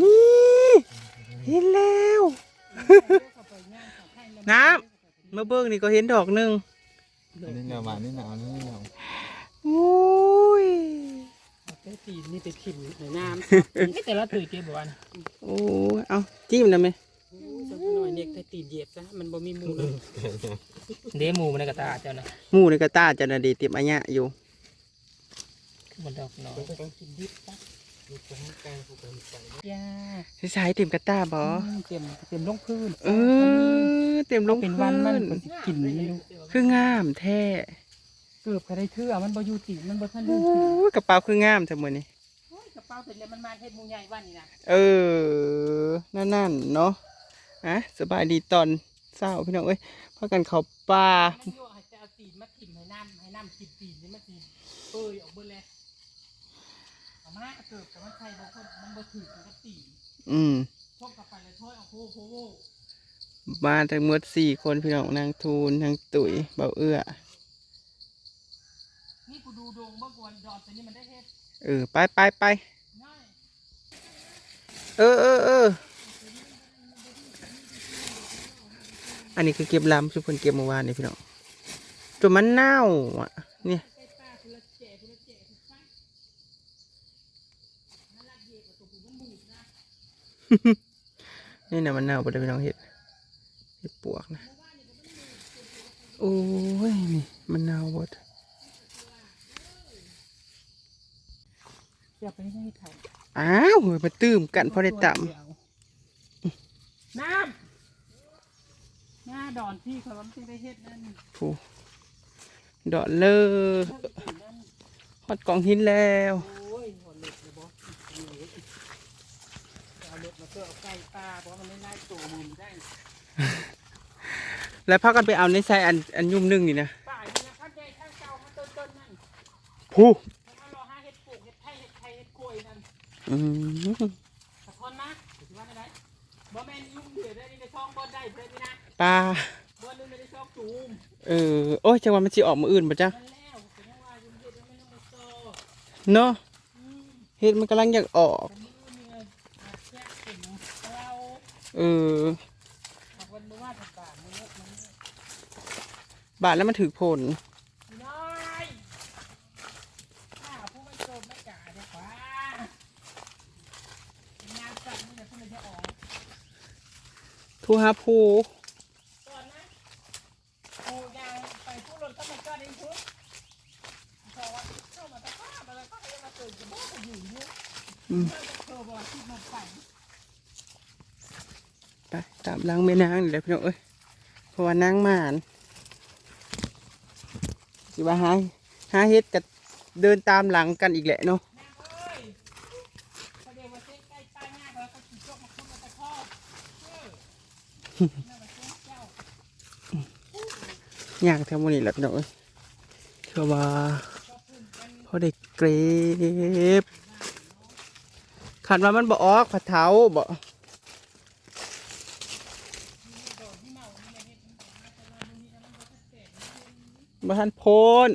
นี่เห็นแล้วน้ำมาเบิ่งนี่ก็เห็นดอกหนึ่งอันนี้หนาวหวานนี่หนาวนี่หนาวโอ้ยแต่ตีนนี่ไปถิ่มในน้ำแต่ละถือเก็บบ่วันโอ้ยเอาจิ้มได้ไหมสักหน่อยเนี่ยแต่ตีนเหยียบซะมันบ่มีหมูเลยเดหมูมันในกระตาเจ้านะหมู่ในกระตาจะนาดีเตรียมอัญญะอยู่มันดอกน้อยกินดิบซะ ยาใช้เต็มกระตาบ่เต็มเต็มลงพื้นเออเต็มลงเป็นวันมันพื้ก็สิกินไม่รู้คืองามแท้เกือบก็ได้เทื่อมันบ่อยู่ติมันบ่ทันโอ้ลืมถือยกระเป๋าคืองามทั้งหมดนี่โอ้ยกระเป๋าเป็นเลยมันมาเฮ็ดหมูใหญ่วันนี้นะเออนั่นนั่นๆเนาะอะสบายดีตอนเศร้าพี่น้องเอ้ยพากันเขาป่ามันโยให้แต่เอาตีนมาถิ่มให้น้ำให้น้ำกินตีนนี่มันสิเปื่อยออกเบิดเลย เอามาเกือบแต่มันใส่บ่คนมันบ่ถือกับตีนอืมพวกกลับไปเลยถ้อยเอาโหโหโหมาทั้งหมดสี่คนพี่น้องนางทูนนางตุ๋ยเบาเอื้อ นี่กูดูดวงเมื่อก่อนดอนตัวนี้มันได้เฮ็ดเออ ไปไปไปง่ายเออเออเอออันนี้คือเก็บลำชุบคนเก็บเมื่อวานนี่พี่น้องจนมันเน่าอะ เนี่ย ใกล้ป้าคุณละแจคุณละแจคุณไปนั่นละเย็บกับตัวกูมันบูดนะ นี่นะมันเน่าไปเลยพี่น้องเห็ดเห็ดปวกนะ โอ้ยนี่มันเน่าหมดอย่าไปให้เขาอ้าวเฮ้ยมาตื้มกันพอได้ต่น้ำหน้าดอนที่เขาล้ำจึงได้เฮ็ดนั่นำผู้ดอดเลอนั่นฮอดกองหินแล้ว โอ้ยหัวเล็กเลยบอส เอาเล็กมาเพื่อเอาไก่ปลาเพราะมันไม่น่าตัวมันได้แล้วพากันไปเอาในใส่อันอันยุ่มนึ่งนี่นะป่านี่นะข้างใหญ่ข้างเก่ามันต้นต้นๆนั่นผู้แล้วมารอหาเห็ดปลูกเห็ดไทยเห็ดไทยเห็ดกล้วยนั่นอืมสะท้อนนะถือว่าได้บ่แม่นยุ่งเดือดได้นี่ในช่องบ่ได้เพื่อนนี่นะปลาบ่นึงในช่องจูมเออโอ้ยจังหวะมันสิออกมาอื่นปะจ๊ะนั่นแล้วเป็นยังว่ายุ่งเดือดแล้วไม่ต้องมาโตเนาะอืมเห็ดมันกำลังอยากออก แต่มือเนี่ยอาจจะเป็นเรา เออ บาทแล้วมันถือผลทูฮาพู ล้างแม่นางนี่แหละพี่น้องเอ้ยเพราะว่านางมานสิว่าหาหาเฮ็ดกับเดินตามหลังกันอีกแหละเนาะนางเอ้ยเขาเรียกว่าเส้นใกล้ป้ายหน้าแล้วก็ขี่จกมาคุ้มมาตะข้อเออนั่นมันเส้นเจ้าย่างแถวนี่แหละพี่น้องเอ้ยเชื่อว่าพอได้เกรบขันว่ามันบ่ออกผัดเท้าบ่ บ่ทันโพน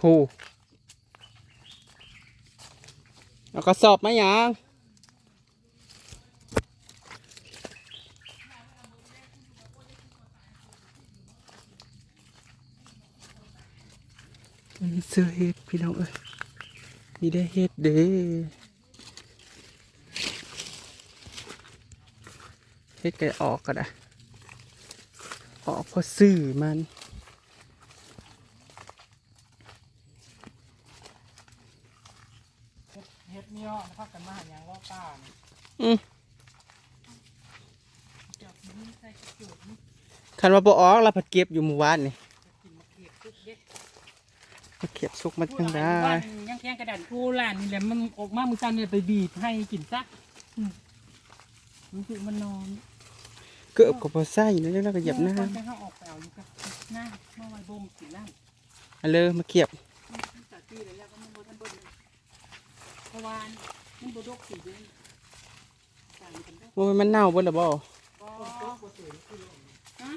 ผู้เอากระสอบมายังนี่เสื้อเฮ็ดพี่น้องเอ้ยนี่ได้เฮ็ดเด้เฮ็ดไก่ออกก็ได้ ออกเพราะซื้อมันเฮ็ดเนี่ยพักกันมาหาอย่างว่าป้านี่อืมจับมือใส่กระจุกนี่คันว่าบ่ออกเราผัดเก็บอยู่หมู่บ้านนี่จะกินมะเขือทุกเด็ดมาเก็บสุกมันจังได้บ้านยังแข็งกระดานทูหลานนี่แหละมันออกมามือซันเนี่ยไปบีบให้กินซะอืมมันคือมันนอน เกือบกับบ่ใส่นะแล้วก็เหยียบน้ตอนที่เขาออกไปเอาอยู่กับหน้าเมื่อไว้บ่มกินน้ำำเอาเลยมาเก็บตัดตีเลยแล้วก็มันบ่ทันเบิ่งเลยเพราะว่ามันบ่ดกสีเลยต่างกันเด้อว่ามันเน่าเบ่ล่ะบ่บ่บ่สวยคือฮะ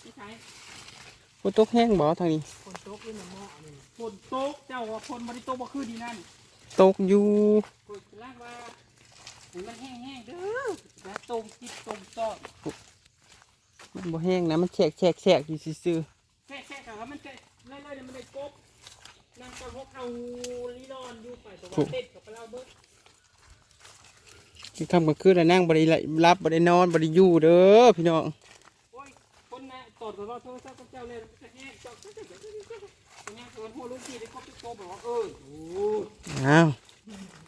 ไม่ใช่ฝนตกแห้งบ่ทางนี้ฝนตกด้วยนะหม้อนี่ฝนตกเจ้าว่าฝนบริโตกบ่คือดีนั่นตกอยู่ มันแห้งๆเด้อแล้วตรงจิตตรงต่อมันบ่แห้งนะมันแฉกแฉกแฉกอยู่ซื่อแค่ๆแต่ว่ามันจะไล่ๆเนี่ยมันได้กบนางกระพกเอาลีนอนอยู่ไปแต่ว่าเต้นกับเราเบิดๆที่ค่ำกลางคืนแล้วนั่งบ่ได้รับบ่ได้นอนบ่ได้อยู่เด้อพี่น้องโอ้ยคนน่ะตอดกับว่าโทรศัพท์กับเจ้าเลยมันจะแห้งเจ้าก็จะเดี๋ยวๆๆเป็นไงส่วนหัวลูกพี่ได้ครบทุกโตบอกว่าเออโอ้อ้าวแล้วมื้อเอิ้นไปใส่เบ็ดแต่ะไปใส่ทางไหนคือเอิ้นพากันได้แท้มื้อนะใจได้ต้นหัวยอดว่าไปคิดนั่นใจใจได้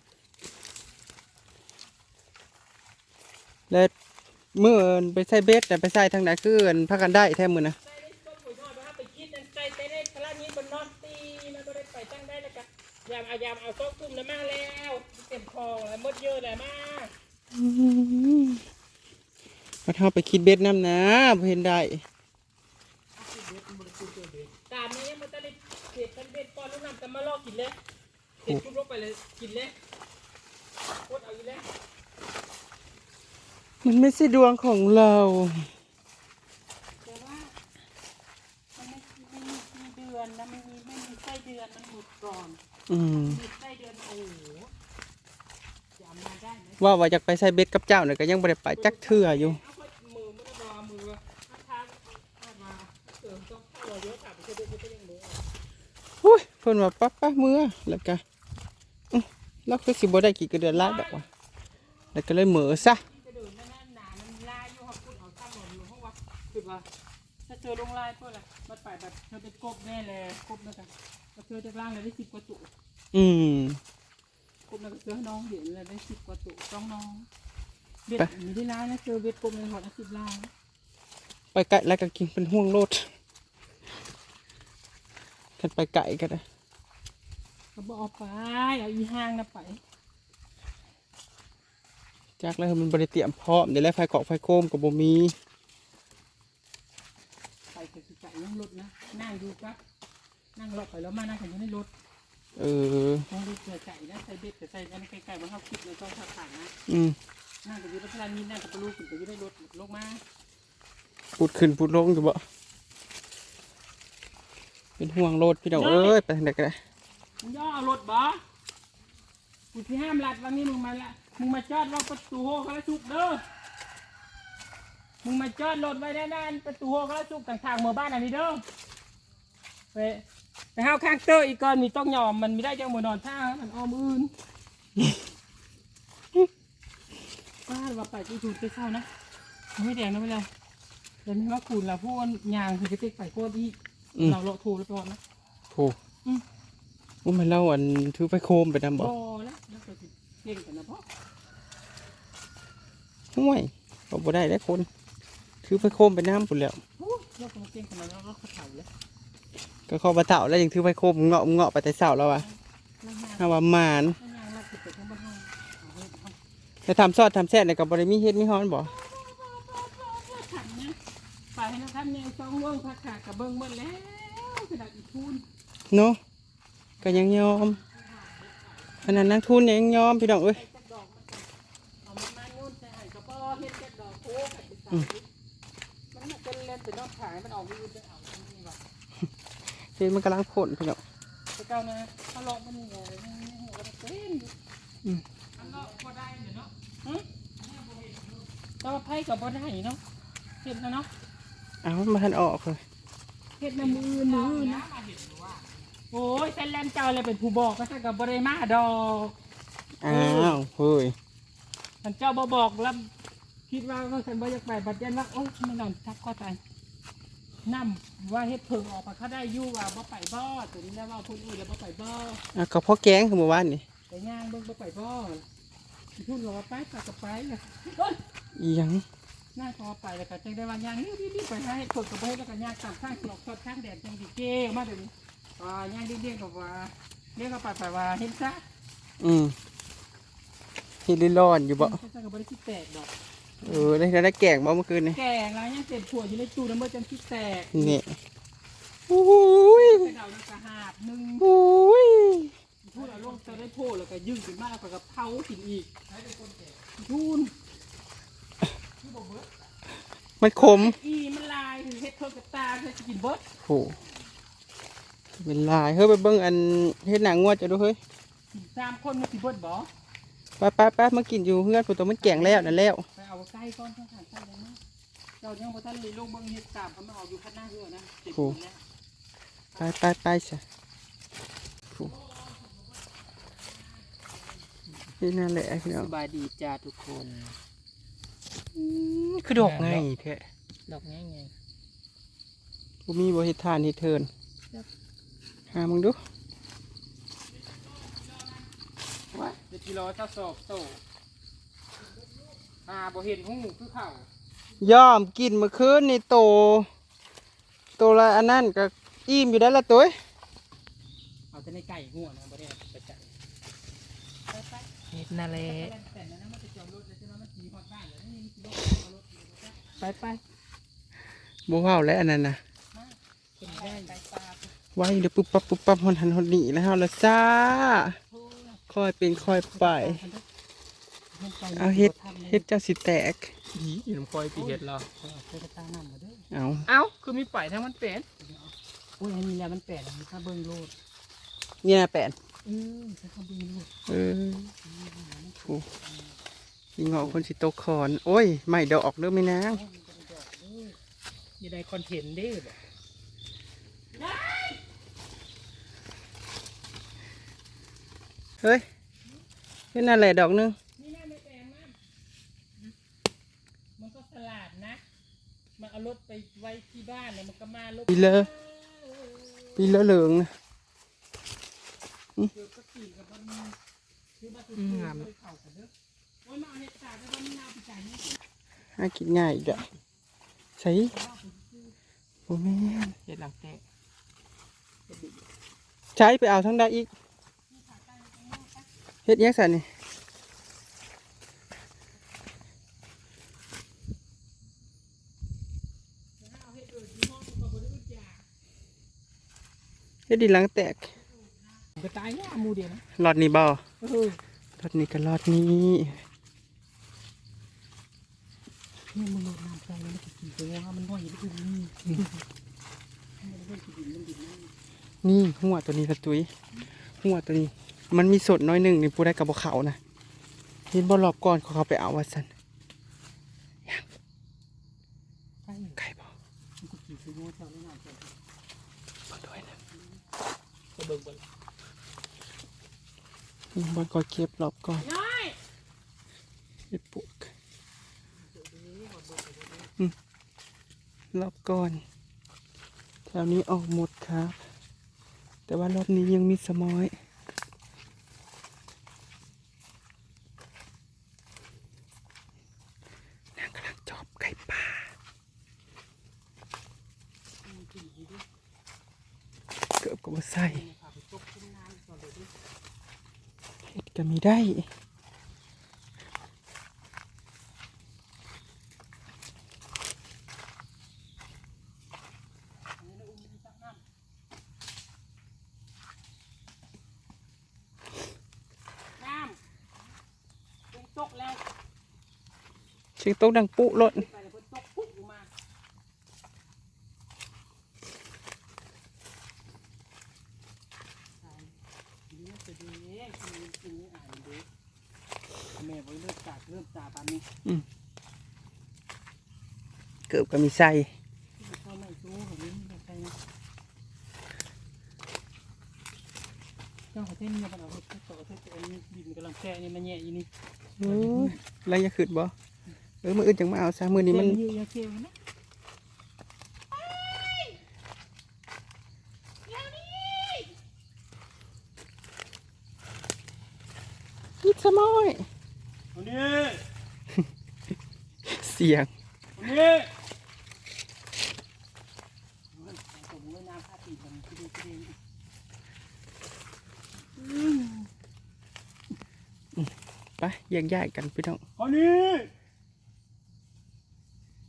พลังนี้บนนอนตีมันก็ได้ไปตั้งได้แล้วกันยามเอายามเอาโต๊ะกลุ่มแล้วมาแล้วเต็มคอแล้วหมดเยอะแล้วมามาเท่าไปคิดเบ็ดน้ำนะบ่เห็นได้ตามนี้มันจะได้เสียกันเบ็ดป้อนลูกน้ำแต่มาลอกกินเลยเด็ดทุบลงไปเลยกินเลยโคตรเอาอีเลย มันไม่ใช่ดวงของเราแต่ว่ามันไม่ไม่มีมีเดือนนะไม่มีไม่มีไส้เดือนมันหมดก่อนอืมมีไส้เดือนโอ้โหจะเอามาได้ไหมว่าว่าอยากไปใส่เบ็ดกับเจ้าเนี่ยก็ยังบ่ได้ไปจักเทื่ออยู่ เอาไปมือไม่ได้รอมือถ้าทางเอามาเสริมต้องเข้าเยอะถามไปเชื่อดูก็ยังมืออุ้ยเพิ่นว่าปั๊บปั๊บมือแล้วก็อื้อแล้วคือสิบ่ได้กี่กระเดือนลาดดอกว่ะแล้วก็เลยเหมือซะ ว่าถ้าเจอลงลายเพื่ออะไรมันไปแบบเธอเป็นกบแน่เลยกบแล้วกันก็เจอจากล่างเลยได้สิบกว่าตุอืมกบแล้วก็เจอน้องเห็นเลยได้สิบกว่าตุต้องน้องเบ็ดมีได้ล้านนะเจอเบ็ดกบในหอดสิบล้านไปไก่แล้วก็กินเป็นห่วงโลดกันไปไก่ก็ได้ก็บอกเอาไปเอาอีห้างนะไปจากแล้วมันบ่ได้เตรียมพร้อมเดี๋ยวแล้วไฟเกาะไฟโคมก็บ่มีไป ถึงไก่ยังรถนะนั่งดูครับนั่งรอไปแล้วมานั่งกันอยู่ในรถเออมองดูเจอไก่นะใส่เบ็ดแต่ใส่กันไก่ๆมันเข้าคลิปเลยต้องขับผ่านนะอืมนั่งกับยูรถพลันนี่นั่งกับลูกขึ้นไปอยูในรถลงมาพูดขึ้นพูดลงอยู่บ่เป็นห่วงโลดพี่น้องเอ้ยไปทางใดก็ได้มึงย่อเอารถบ่กูที่ห้ามลัดวันนี้มึงมาละมึงมาจอดรถประตูโฮเขาแล้วชุบเด้อ มึงมาจอดรถไว้ด้านๆประตูโฮเขาแล้วชุบต่างๆหมู่บ้านอันนี้เด้อไปไปห้าวข้างเตอร์อีกก่อนมีต้องยอมมันไม่ได้จังหมดนอนท่ามันออมอื่นบ้านว่าไปกูถูกไปเศร้านะไม่แดงนะไม่เลยเดี๋ยวนี้ว่าคุณเราพูดยางคือจะเต็กไปโคตรอีกอืมเราเลาะถูกแล้วไปก่อนนะโถูกอืมว่ามันเล่าอันถือไฟโคมไปนำบ่พอแล้วแล้วก็สิเก่งกันนะพ่อห่วยบ่บ่ได้ได้คน ถือไฟโคมไปน้ำพุ่นแล้วโอ้ยเราคงเก่งกันแล้วเราก็เถ่าแล้วก็เข้ามาเต่าแล้วยังถือไฟโคมเงาะเงาะไปแต่เช้าแล้วอะนั่งยางถ้าว่าหมานนั่งยางเราติดไปข้างบนห้องเอาไว้เอาจะทำซอดทำแซ่บเนี่ยก็บ่ได้มีเฮ็ดมีฮ้อนบ่ขันเนี่ยไปให้นะท่านเนี่ยสองเบิ้งพักขากับเบิ้งเบิ้งแล้วกระดาษอีกทุนเนาะก็ยังยอมขนาดนักทุนเนี่ยยังยอมพี่น้องเอ้ย ล่นแต่นอกขายมันออกวิวจะเอาอันนี้ว่ะเฮ็ดมันกำลังพ่นพี่น้องไปเก้านะถ้าลองมันนี่ไงนี่นี่หัวกระเต้นอยู่อืมอันเลาะบ่ได้เดี๋ยวเนาะหึแต่ว่าไพ่กับบ่ได้เนาะเห็นนะเนาะเอ้ามาทันออกเลยเห็ดน้ำมือมือนะโอ้ยเส้นแลนเจ้าเลยเป็นผู้บอกก็ใช่กับบริมาดอกอ้าวเฮ้ยท่านเจ้าบอบอกแล้วคิดว่าก็ฉันบ่อยากไปบัดเย็นว่าโอ้ยไม่นอนทักก็ตาย นั่ว่าเฮ็ดเพิงออกมาเขาได้อยู่ว่าบ่ไปบ่ถึงได้ว่าคนอื่นแล้วบ่ไปบ่อะก็พ่อแกงคือเมื่อวานนี่แต่ย่างเบิ่งบ่ไปบ่พูดว่าไปก็ก็ไปเลยเอ้ยอีหยังน่าก็ว่าไปแล้วก็จังได้ว่าย่างนี่นี่ไปหาเฮ็ดเพิงกับบ่เฮ็ดแล้วก็ย่างตามข้างสลอกสดข้างแดดจังสิเก้ออกมาเดี๋ยวนี้อ่าย่างเด้งๆกับว่าเรียกว่าไปไปว่าเห็นซะอืมเฮ็ดลิร้อนอยู่บ่เขาจะกับบริคิดแตกดอก เออได้ได้แกงบ่เมื่อคืนนี่แก่แล้วยังเจ็บปวดอยู่ในตู้น้ำเมื่อจังคิดแตกนี่โอ้ยไปเดาในกระหาบหนึ่งโอ้ยพูดเอาลงจะได้โพดแล้วก็ยึ่งขึ้นมากกับเผากินอีกทุนมันขมอีมันลายเฮ็ดเธอกับตาเธอจะกินเบิดโหเป็นลายเฮ้ยไปเบิ่งอันเฮ็ดหนังงวดจะดูเฮ้ยกินสามคนมันสิเบิดบ่ไปไปไปมากินอยู่เฮือนผู้ตัวมันแก่งแล้วนั่นแล้วไปเอาไก่ก่อนข้างๆไก่เลยนะเจ้ายังบ่ทันเลยลงเบิ่งเฮ็ดตามเขามาเอาอยู่ข้างหน้าเรือนะเจ็บคนแล้วไปไปไปซะโหนี่นั่นแหละพี่น้องสบายดีจ้าทุกคนคือดอกไงแท้ดอกง่ายไงบ่มีบ่เฮ็ดทานเฮ็ดเทินครับหามึงดู เดี๋ยวกิโลเจ้าสอบโตหาบ่เห็นหูคือเข่าย่อมกินเมื่อคืนนี่โต โตละอันนั้นก็อิ่มอยู่ได้ละตัวเอาแต่ในไก่หัวนะบ่ได้เอาไปจับไปไปเฮ็ดนั่นแหละแต่นั้นมันจะจอดรถแล้วใช่ไหมมันขี่ฮอดบ้านแล้วนี่มันขี่รถเอารถอยู่นะไปไปบ่เว้าแล้วอันนั้นน่ะเป็นได้ไก่ปลาไว้เดี๋ยวปุ๊บปั๊บปุ๊บปั๊บฮอนหันฮอนนี่แล้วเฮาละจ้า ค่อยเป็นค่อยไป เอาเฮ็ดเฮ็ดเจ้าสิแตกหีอยู่น้ำคอยตีเห็ดเหรอเธอกระตาน้ำมาเด้อเอาเอ้าคือมีปล่อยทั้งมันเป็นโอ้ยอันนี้แหละมันแปดอันนี้ถ้าเบิ้งโลดเนี่ยนะแปดเออถ้าเขาเบิ้งโลดเออโอ้ยิงเหาะคนสิตกคอน โอ้ยไม่ดอกเด้อไม่นางอย่าได้คอนเทนต์เด้อแบบ เฮ้ยนี่นั่นแหละดอกหนึงนี่น่าไม่แปลงมันมันก็สลัดนะ มันเอารถไปไว้ที่บ้านเนี่ยมันก็มาลบปีเลอปีเลอเหลืองนะเดี๋ยวก็ตีกับมันคือมาตุ้มๆไปเข่ากันเด้อโอ้ยมาเอาเห็ดตาได้บ้านนาไปจ่ายนี่หากินง่ายอีกเด้อใส่โอ้แม่นเห็ดหลังแตะใช้ไปเอาทั้งได้อีก เฮ็ดยังสันนี่เอาเห็ดเออที่ห้องก็บ่ได้อึดอยากเฮ็ดดินหลังแตกก็ตายเนี่ยหมูเดียวนะหลอดนี่บ่เออหลอดนี่ก็หลอดนี้นี่มันลดน้ำใจแล้วมันจะกินไปว่ามันน้อยอยู่ที่นี่มันเล่นกินมันดินนั่นนี่หัวตัวนี้ละตุ้ยหัวตัวนี้ มันมีสดน้อยหนึ่งนี่ผู้ได้กับบ่เขานะเห็นบ่รอบก่อนเขาเขาไปเอาว่าสันใช่ไก่บ่มันก็กินไปว่าด้น้ำใจเบิ่งด้วยนะก็เบิ่งเบิ่งนี่บอลก็เก็บรอบก่อนน้อยไปปลูกอืมรอบก่อนแถวนี้ออกหมดครับ แต่ว่ารอบนี้ยังมีสมอยนางกำลังจอบไก่ป่าเกือบกับว่าใส่ พาไปตกขึ้นน้ำก่อนเลยดิ เห็ดก็มี ได้น้ำเป็นตกแล้วเสียงตกดังปุรถไปแล้วเพิ่นตกปุ๊บอยู่มานี่จะดีเองคุณกินนี่อ่านดูแม่ไว้เลิกจากเริ่มจากตามนี้ เกือบก็มี ใส่เข้าไม่สู้แบบนี้ไม่ใช่นะเจ้าประเทศนี่มันเอาไปต่อประเทศตัวนี้ดินกำลังแช่นี่มันแย่อยู่นี่โอ้ยแล้วอย่าขึ้นบ่เออมืออื่นจังมาเอาซะมือนี้มันเยอะเกี่ยวนะนิดสมอยวันนี้เสียงวันนี้ผมเลยน้ำผ้าตีมันที่ดีที่ดี ไป แยกย้ายกันพี่น้องวันนี้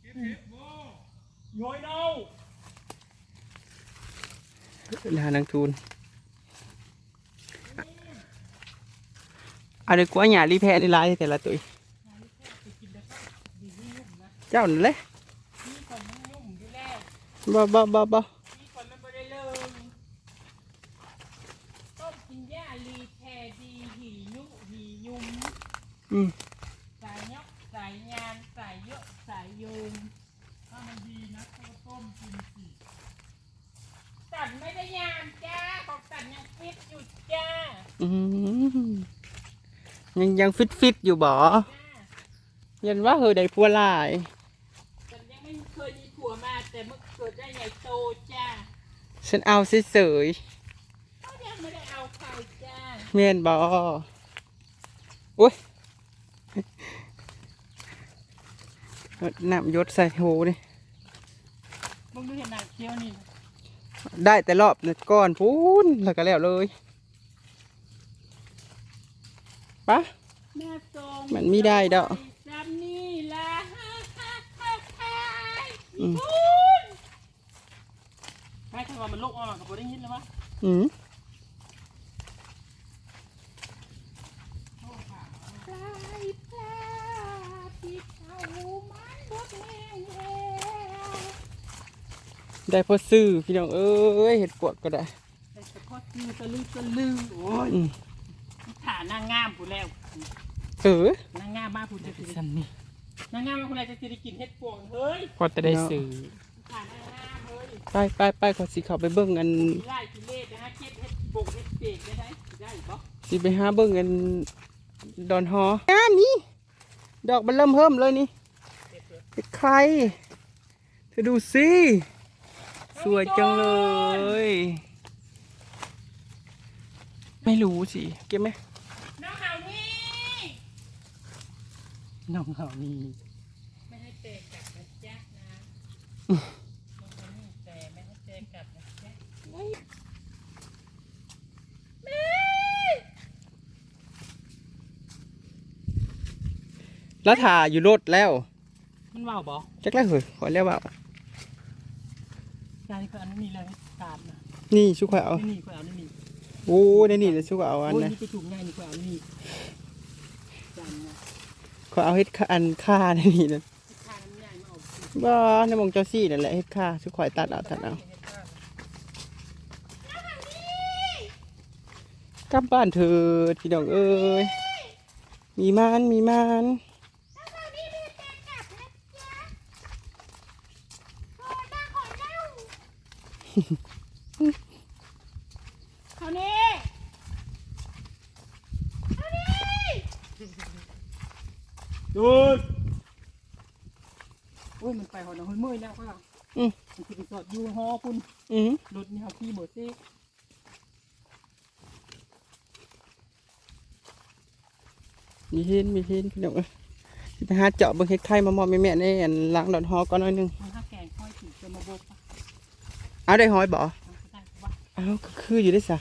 กินเห็ดบ่ย้อยเน่าลานางทูนเอาเด็กกว่าหยารีแพ้ในลายแต่ละตัวเจ้านั่นแหละนี่ของมันยุ่งอยู่แล้วบ่บ่บ่บ่นี่คนมันบ่ได้เลิงต้มกินหญ้าลีแทดีหียุหียุม อืมสายยกสายยานสายเยอะสายโยงถ้ามันดีนะเขาก็ต้มกินสิตัดไม่ได้ยานจ้าของตัดยังฟิตอยู่จ้าอืมยังยังฟิตฟิตๆอยู่บ่จ้ายันว่าเฮอได้ผัวหลายฉันยังไม่เคยมีผัวมาแต่เมื่อเกิดได้ใหญ่โตจ้าฉันเอาเฉยเขายังไม่ได้เอาใครจ้าๆแม่นบ่โอ้ย น้ำหยศใส่หูนี่มึงดูเห็นหนังเคี้ยวนี่ ได้แต่รอบนึงก้อนพูนแล้วก็แล้วเลยปะแม่ทรงมันไม่ได้ดอกจำนี่ละฮ่าฮ่าฮ่าฮ่าอืม พูนแม่ทำไมมันลุกออกมากับโบได้ยินแล้ววะ อืม ปลายปลาที่เขามันบดแห้งแล้ว ได้พอซื้อพี่น้องเอ้ยเห็ดปวกก็ได้แต่เฉพาะคือตะลึงตะลึงโอ้ยอืมฐานนางงามผู้แล้วเออนางงามมากผู้จะสิได้นางงามมากผู้แล้วจะสิได้กินเห็ดปวงเฮ้ยพอจะได้ซื้อฐานนางงามเฮ้ยไปไปไปขอสิเขาไปเบิ่งกันมีไล่กิเลสนะฮะเก็บเห็ดปวงเห็ดเปียกได้ไหมได้ปะสิไปหาเบิ่งกันดอนฮองามนี่ดอกมันเริ่มเพิ่มเลยนี่ เป็นใคร เธอดูสิ สวยจังเลย ไม่รู้สิ เก็บไหมน้องเหานี่น้องเขานี่ไม่ให้เตะกลับนะจ๊ะนะน้องเหานี่แต่ไม่ให้เตะกลับนะจ๊ะแม่แล้วถ่าอยู่รถแล้ว มันว่าวบอจักแล้วเหรอขอเรียกว่ายายคืออันนี้มีเลยการนะนี่ชุกข่อยเอาไม่มีคนเอาไม่มีโอ้ในนี่เลยชุกข่อยเอาอันโอ้ยนะนี่ไปจุ่มง่ายนี่คนเอาไม่มีจานนะขอยเอาเฮ็ดค่าอันค่าในนี่นะทานน้ำใหญ่มาเอาสิบ่ในมองเจ้าซี่นั่นแหละเฮ็ดค่าชุกข่อยตัดเอาตัดเอากลับบ้านเถิดพี่น้องเอ้ยมีมานมีมาน เขานี่เขานี่ดูดโอ้ยมันไปหอดน้ำเมื่อยแล้วก็มันคือไปจอดอยู่หอพุ่นอือหือรถนี่เขาขี่หมดซิมีเห็นมีเห็นพี่น้องเอ้ยสิไปหาเจาะเบิ่งเฮ็ดไข่มามอบแม่ๆในอันล้างดอนฮอก่อนหน่อยหนึง เอาได้หอยบ่มันก็ได้ปะเอาก็คืออยู่ได้ซะ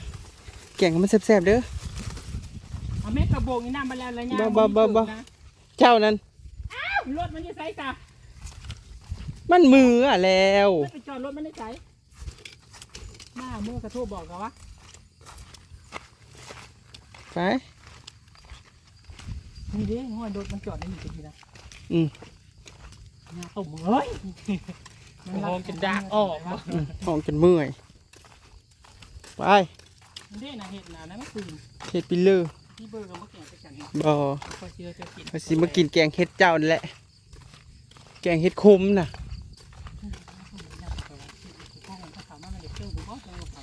แกงให้มันแซ่บๆเด้อเอาแม่กระโบงนี่น้ำมาแล้วแล้วเนี่ยบ่บ่บ่บ่เจ้านั้นรถมันจะใส่จ้ะมันมืออะแล้วไม่ไปจอดรถมันได้ใส่หน้าเมื่อกระโทบบอกกันวะไปนี่ดิห้อยรถมันจอดได้อยู่ทีนะอืมหน้าตุ่มเฮ้ย มันมองจนดากออกวะอืมห้องจนเมื่อย ไปมันเด้นะเห็ดนะนั่นไม่คืนเฮ็ดปิเลอร์ที่เบอร์กับมะแกงไปกันนะบ่พอเชื่อจะกินมาสิมากินแกงเฮ็ดเจ้านั่นแหละ แกงเฮ็ดคมน่ะข้าวของข้าวมันเด็กเชื่อบุ้งก็จะเอาเขา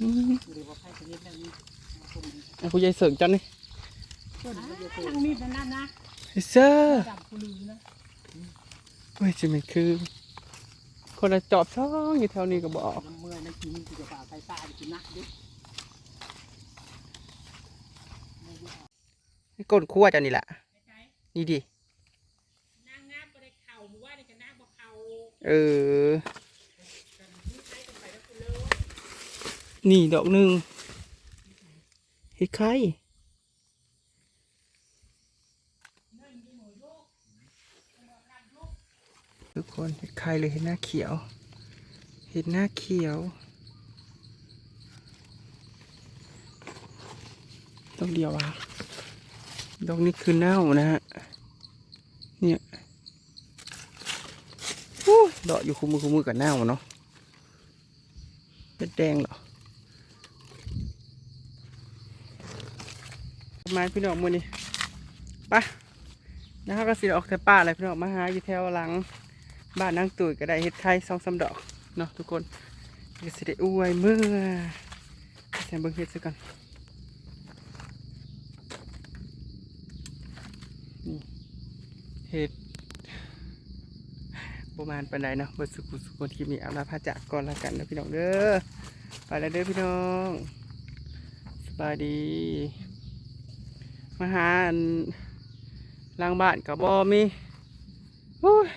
อืมหรือว่าใครจะเรียกแบบนี้เอาผู้ใหญ่เสริงเจ้านี่ทางมีดนั่นนะเฮ้ยเซอร์จับกูลืมนะ เฮ้ยจะมันคือ คนละจอบช่องอยู่แถวนี้ก็บอก น้ำเมื่อยน้ำกินกูจะป่าไปป่ากินนักดิก้นคั่วเจ้านี่แหละใช่นี่ดินางงามก็ได้เข่าหรือว่าในกันนางบ่เข่าเออ นี่ดอกหนึ่งเฮ็ดไข่ทุก คนเฮ็ดไข่เลยเห็นหน้าเขียว เห็นหน้าเขียว ดอกเดียวอะดอกนี้คือเน่านะฮะ เนี่ยอู้ดอกอยู่คู่มือคู่มือกับเน่าเนาะเห็ดแดงเหรอประมาณพี่น้องมือนี่ไปะนะครับก็สิออกแต่ป่าอะไรพี่น้องมาหาอยู่แถวหลัง บ้านนางตุ๋ยก็ได้เห็ดไข่สองสาดอกเนาะทุกคนก็สิได้อวยเมื่อแซมเบิ้งเห็ดซะก่อนนี่เห็ดประมาณปันใดเนาะบสุกุสุกุที่มีอาลาพาจากก่อนละกันนะพี่น้องเด้อไปแล้วเด้อพี่น้องสบายดีมาหาอันหล้างบ้านกับบอมีโอ้ย